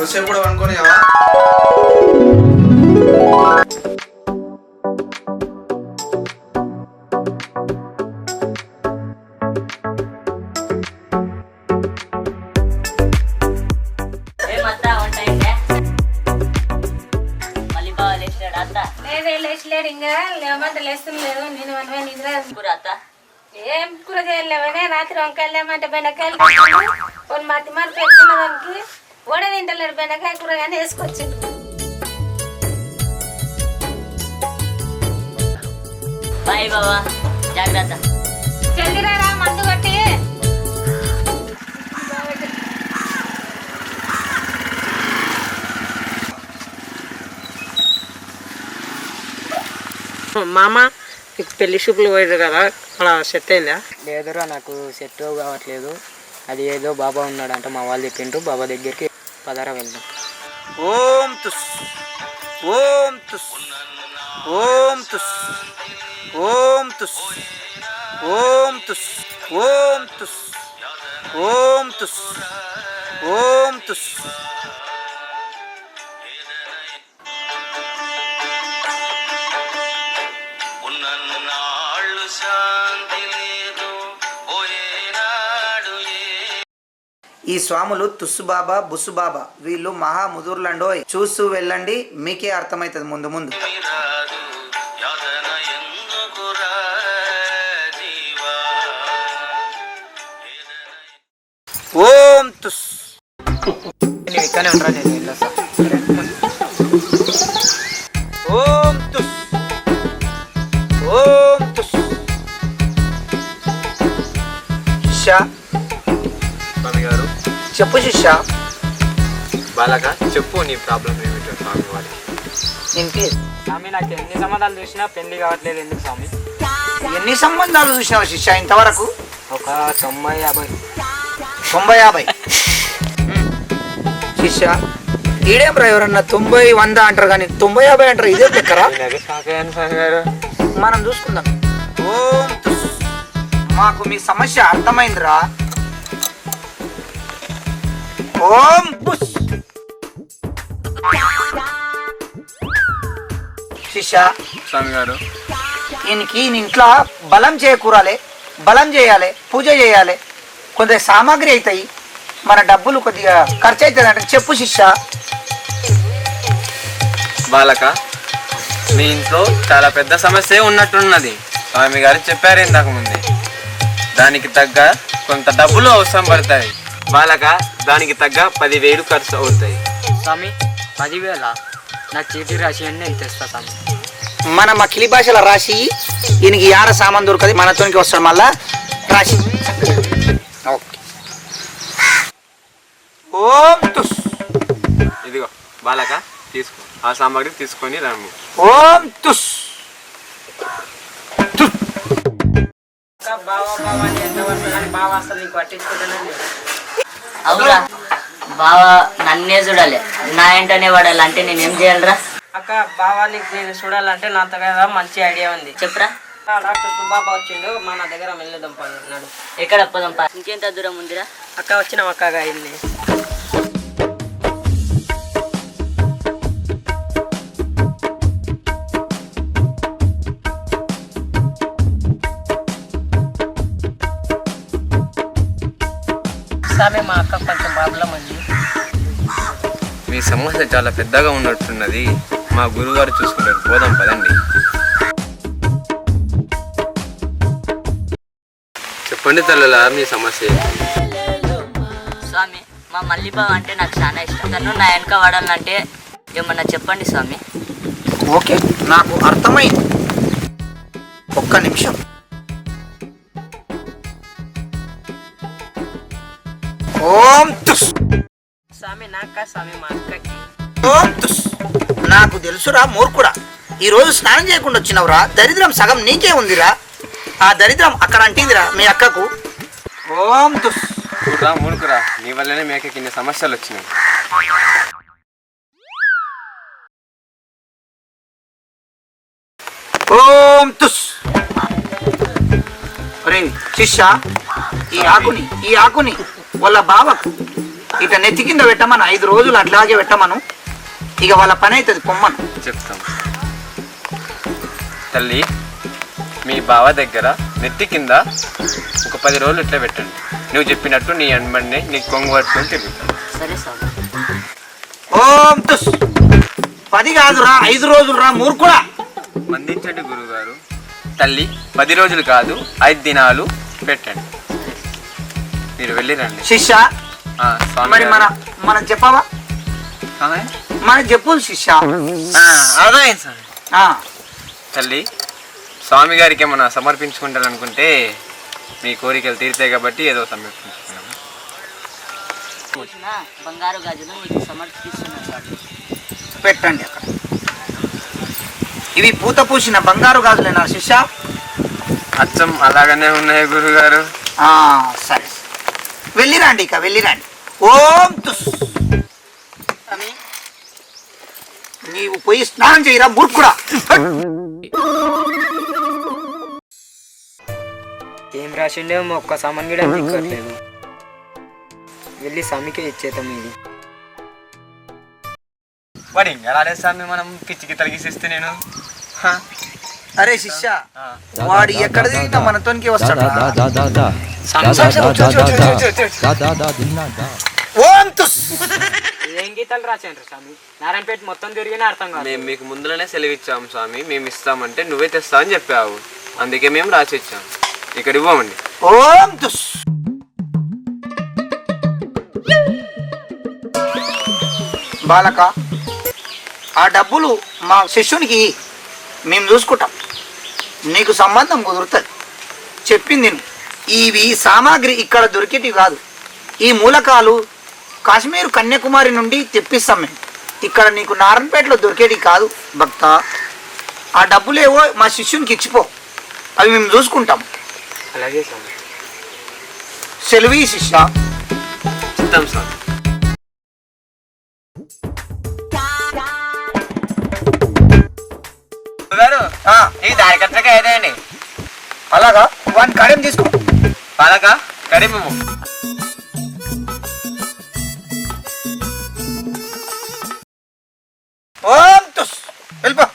కొద్దిసేపు కూడా అనుకునేవా లేచలేడు ఇంకా. లేమంటే నేను ఏం కూర చేయలేవనే రాత్రి వంకాయలు లేమంటే బెండకాయలు కొన్ని మతి మరి పెట్టుకున్న దానికి. వడ తింటలేడు బెండకాయ కూర కానీ వేసుకొచ్చిండు. బాయ్ బావా జాగ్రత్త. మందు కొట్టి. మామ నీకు పెళ్ళి చూపులు పోయారు కదా అలా సెట్ అయిందా? లేదురా నాకు సెట్ కావట్లేదు. అది ఏదో బాబా ఉన్నాడంట మా వాళ్ళు చెప్పిండ్రు బాబా దగ్గరికి పదరా వెళ్దాం ఓం తుస్ ఓం తుస్ ఓం తుస్ ఓం తుస్ ఓం తుస్ ఓం తుస్ ఓం తుస్ ఓం తుస్. ఉన్నన్నాళ్ళు శాంతి ఈ స్వాములు తుస్సుబాబా బుస్సుబాబా వీళ్ళు మహా ముదుర్లండోయ్. చూస్తూ వెళ్ళండి మీకే అర్థమవుతుంది ముందు ముందు. ఓం తుస్ ఇక్కడనే ఉంటారా చెప్పు శిష్య. బాలక చెప్పు నీ ప్రాబ్లం ఏమిటో స్వామి వారికి. ఇంకే స్వామి నాకు ఎన్ని సంబంధాలు చూసినా పెళ్ళి కావట్లేదు ఎందుకు స్వామి? ఎన్ని సంబంధాలు చూసినావు శిష్య ఇంతవరకు? ఒక తొంభై యాభై. తొంభై యాభై. శిష్య ఈడేం రా ఎవరన్నా తొంభై వంద అంటారు కానీ తొంభై యాభై అంటారు ఇదే లెక్కరా స్వామి గారు మనం చూసుకుందాం. ఓం. మాకు మీ సమస్య అర్థమైందిరా. ఓం! శిష్య స్వామి గారు ఈయనకి ఈయన ఇంట్లో బలం చేకూరాలి బలం చేయాలి పూజ చేయాలి. కొంత సామాగ్రి అవుతాయి మన డబ్బులు కొద్దిగా ఖర్చు అవుతుంది అంటే చెప్పు శిష్య. బాలక మీ ఇంట్లో చాలా పెద్ద సమస్య ఉన్నట్టున్నది. స్వామి గారు చెప్పారు ఇంతకు ముందే దానికి తగ్గ కొంత డబ్బులు అవసరం పడతాయి. బాలక దానికి తగ్గ పదివేలు ఖర్చు అవుతాయి. స్వామి పదివేల? నా చీటీ రాసి అని నేను తెస్తా స్వామి? మన మకిలి భాషల రాసి ఈయనకి యార సామాన్ దొరకది? మనతోనికి వస్తాడు మళ్ళా? రాసి ఓకే. ఓం తుస్. ఇదిగో బాలక తీసుకో. ఆ సామాగ్రి తీసుకొని రమ్ము ఓం తుస్. బావా బావా అని ఎంత పడుతుందని బావా అసలు నీకు పట్టించుకుంటానండి అవురా. బావా నన్నే చూడాలి. నా వెంటనే పడాలి అంటే నేనేం చేయాలిరా? అక్క బావా నీకు నేను చూడాలంటే నాతో కదా మంచి ఐడియా ఉంది. చెప్పురా. డాక్టర్ సుబ్బాబా వచ్చిండు. మన దగ్గర వెళ్ళదాం పన్నాడు ఎక్కడ పోదాం పా? ఇంకెంత దూరం ఉందిరా? అక్క వచ్చినాం అక్కగా అయింది. సమస్య చాలా పెద్దగా ఉన్నట్టున్నది మా గురుగారు చూసుకుంటారు. పోదాం పదండి. చెప్పండి తల్లుల మీ సమస్య స్వామి మా మల్లిబావ అంటే నాకు చాలా ఇష్టం. తను నా వెనక వాడాలంటే ఏమన్నా చెప్పండి స్వామి. ఓకే నాకు అర్థమైంది. ఒక్క నిమిషం. ఓం స్వామి నాక స్వామి మా అక్కకి. ఓం తుస్. నాకు తెలుసురా మూర్ఖుడా. ఈ రోజు స్నానం చేయకుండా వచ్చినవురా దరిద్రం సగం నీకే ఉందిరా. ఆ దరిద్రం అక్కడ అంటిందిరా మీ అక్కకు. ఓం తుస్. చూడరా నీ వల్లనే ఇన్ని సమస్యలు వచ్చినాయి. ఓం తుస్. రే శిష్య ఈ ఆకుని ఈ ఆకుని వాళ్ళ బావకు. ఇక నెత్తి కింద పెట్టమను ఐదు రోజులు అట్లాగే పెట్టమను. ఇక వాళ్ళ పని అవుతుంది పొమ్మను. చెప్తాం. తల్లి మీ బావ దగ్గర నెత్తి కింద ఒక పది రోజులు ఇట్లా పెట్టండి. నువ్వు చెప్పినట్టు నీ అన్మడిని నీ కొంగు పట్టుకొని తిరుగుతాను సరే స్వామి ఓం తుస్. పది కాదురా ఐదు రోజులు రా మూర్ఖుడా. మందించండి గురుగారు. తల్లి పది రోజులు కాదు ఐదు దినాలు పెట్టండి. మీరు వెళ్ళిరండి. శిష్య మరి మన. మనం చెప్పవా? మనకు చెప్పు శిష్య. అర్థమైంది తల్లి స్వామి గారికి ఏమన్నా సమర్పించుకుంటారనుకుంటే మీ కోరికలు తీరుతాయి కాబట్టి ఏదో సమర్పించుకున్నాము బంగారు గాజులు మీకు సమర్పిస్తున్నాను పెట్టండి అక్కడ. ఇవి పూత పూసిన బంగారు గాజులేనా శిష్య? అచ్చం అలాగనే ఉన్నాయి గురుగారు. సరే. వెళ్ళిరండి ఇక వెళ్ళిరండి. ఓం తుస్ నీవు పోయి స్నానం చేయరా మూర్ఖుడా ఏం రాసిండేమో ఒక్క సామాన్ కూడా దిక్కట్లేదు వెళ్ళి స్వామికే ఇచ్చేద్దాం ఇది వాడు ఇంకా రాలేదు స్వామి మనం కిచ్చికి తలిగిసిస్తే నేను హ. అరే శిష్య వాడు ఎక్కడ తిరిగినా మనతోనికి వస్తాడు ఏం గీతాలు రాశాను స్వామి? మొత్తం తిరిగిన అర్థం కాదు. మీకు ముందులోనే సెలవిచ్చాము స్వామి. మేము ఇస్తామంటే నువ్వే తెస్తావు చెప్పావు. అందుకే మేము రాసి ఇచ్చాము ఇక్కడ ఇవ్వమండి. ఓం బాలక ఆ డబ్బులు మా శిష్యునికి మేము చూసుకుంటాం. నీకు సంబంధం కుదురుతుంది. చెప్పింది ఇవి సామాగ్రి ఇక్కడ దొరికేటివి కాదు. ఈ మూలకాలు కాశ్మీర్ కన్యాకుమారి నుండి తెప్పిస్తాం మేము. ఇక్కడ నీకు నారాయణపేటలో దొరికేటివి కాదు భక్త. ఆ డబ్బులేవో మా శిష్యునికి ఇచ్చిపో. అవి మేము చూసుకుంటాం. అలాగే సెలవి శిష్య. ఇస్తాం స్వామి గారు ఆ, ఈ దారికత్రక ఏదండి అలాగా? వాడిని కడేం తీసుకో. పాలక కడిమేము ఓం తుస్ వెళ్ళిపో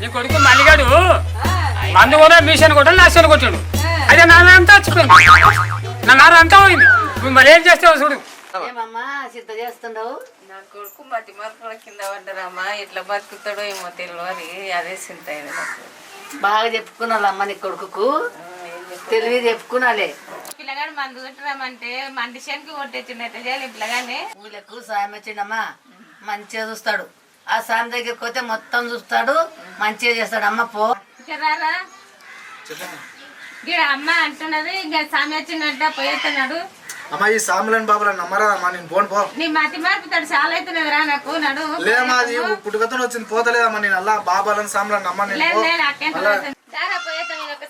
నీ కొడుకు మల్లిగాడు. మందు కూడా మిషన్ కొట్టాడు నాశనం కొట్టాడు. అదే నా అంతా వచ్చిపోయింది నా నార అంతా పోయింది. నువ్వు మరి ఏం చేస్తావు చూడు. ఏమమ్మా సిద్ధ చేస్తుండవు నా కొడుకు మతి మరపుల కింద పడ్డరమ్మా ఎట్లా బతుకుతాడో ఏమో తెలియదు అదే చింత బాగా చెప్పుకున్నావు అమ్మ నీ కొడుకుకు. తెలివి చెప్పుకున్నాలే. పిల్లగాడు మందు కొట్టరామంటే మండి శనికి చేయాలి పిల్లగానే ఊళ్ళకు సాయం వచ్చిండమ్మా. మంచిగా చూస్తాడు. ఆ సాయం దగ్గరికి పోతే మొత్తం చూస్తాడు. మంచిగా చేస్తాడు. అమ్మ పో. ఇక రారా ఇక్కడ అమ్మ అంటున్నది ఇంకా సామి వచ్చిందంట పోయేస్తున్నాడు అమ్మా ఈ సాములని బాబులను నమ్మరా? అమ్మా నేను పోను పో. నీ మతి మార్పుతాడు చాలా అవుతున్నది రా నాకు నడు. లేదమ్మా అది పుట్టుకతో వచ్చింది పోతలేదమ్మా నేను. అలా బాబాలను సాములను నమ్మ నేను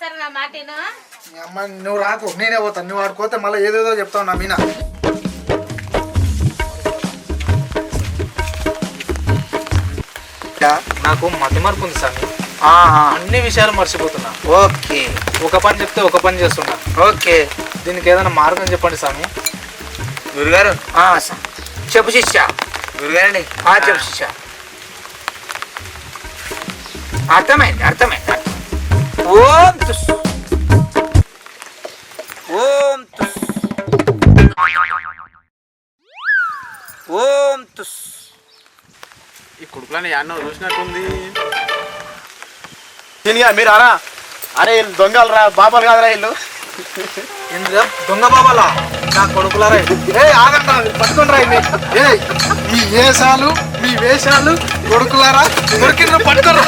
ఒకసారి నా మాటను అమ్మ నువ్వు రాకు నేనే పోతాను నువ్వు ఆడుకోతే మళ్ళీ ఏదేదో చెప్తావు నా మీనా. నాకు మతి మార్పు ఉంది స్వామి ఆహా, అన్ని విషయాలు మర్చిపోతున్నా. ఓకే. ఒక పని చెప్తే ఒక పని చేస్తున్నా. ఓకే. దీనికి ఏదైనా మార్గం చెప్పండి స్వామి గురుగారు. ఆ, స- చెప్పు శిష్య. గురుగారండి. ఆ, చెప్పు శిష్య. అర్థమైంది అర్థమైంది. ఓం తుస్. ఓం తుస్. ఓం తుస్. ఈ కొడుకులని యాన్నో చూసినట్టుంది. మీరు అరా అరే వీళ్ళు దొంగలు రా బాబాలు కాదురా వీళ్ళు. ఎందుకు దొంగ బాబాలా? నా కొడుకులారా? ఏ ఆగండి రా, పట్టుకొని రా ఇన్ని. ఏ మీ వేషాలు మీ వేషాలు కొడుకులారా? దొరికిండ్రు పట్టుకోరా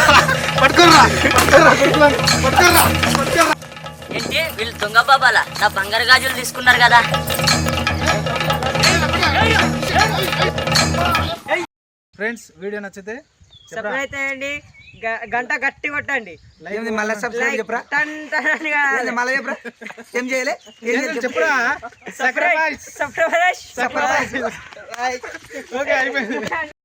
పట్టుకోరా పట్టుకోరా కొడుకులారా. పట్టుకోరా పట్టుకోరా ఏంటి? వీళ్ళు దొంగ బాబాలా? నా బంగారు గాజులు తీసుకున్నారు కదా. ఫ్రెండ్స్ వీడియో నచ్చితే సబ్స్క్రైబ్ చేయండి. గ- గంట గట్టి కొట్టండి. మళ్ళీ సబ్స్క్రైబ్ చెప్పరా. మళ్ళీ చెప్పరా? ఏం చేయలే? చెప్పురా? సబ్స్క్రైబ్. సబ్స్క్రైబ్. ఓకే అయిపోయింది.